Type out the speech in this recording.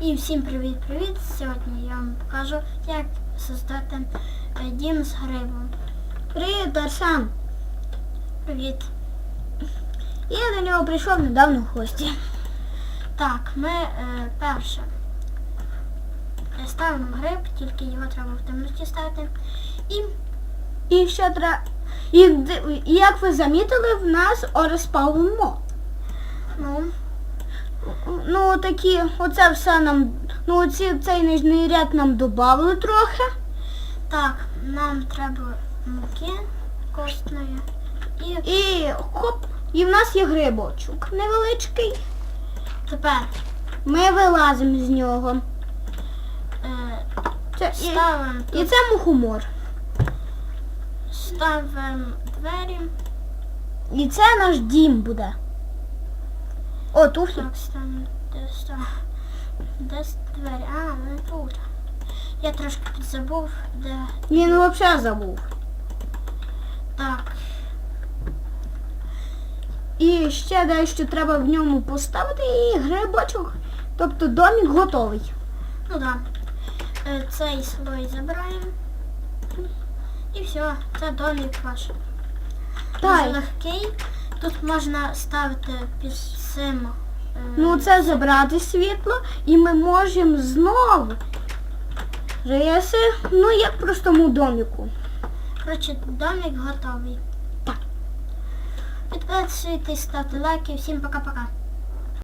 І всім привіт-привіт! Сьогодні я вам покажу, як создати е, дім з грибом. Привіт, Арсен. Привіт! Я до нього прийшов недавно в гості. Так, ми е, перше е, ставимо гриб, тільки його треба в темноті ставити. І І ще треба. І, як ви замітили, в нас розпалимо. ну, Ну такі, оце все нам. Ну оці цей нижній ряд нам додали трохи. так, нам треба муки костної. І І хоп, і в нас є грибочок невеличкий. тепер Ми вилазимо з нього. е, Це, і, ставимо і це мухомор. ставимо двері. І це наш дім буде. О, туфлі. Так, ставимо де ставимо. Де двері? А, вони тут. Я трошки підзабув, де. Він взагалі забув. Так, І ще дещо треба в ньому поставити і грибочок. Тобто домик готовий. ну да. Е, Цей слой забираємо. І все, це домик ваш. Так. Легкий. Тут можна ставити під цим. е, Ну це забрати світло і ми можемо знову риси, ну як в простому доміку. Коротше, домик готовий. Так. Підписуйтесь, ставте лайки. Всім пока-пока.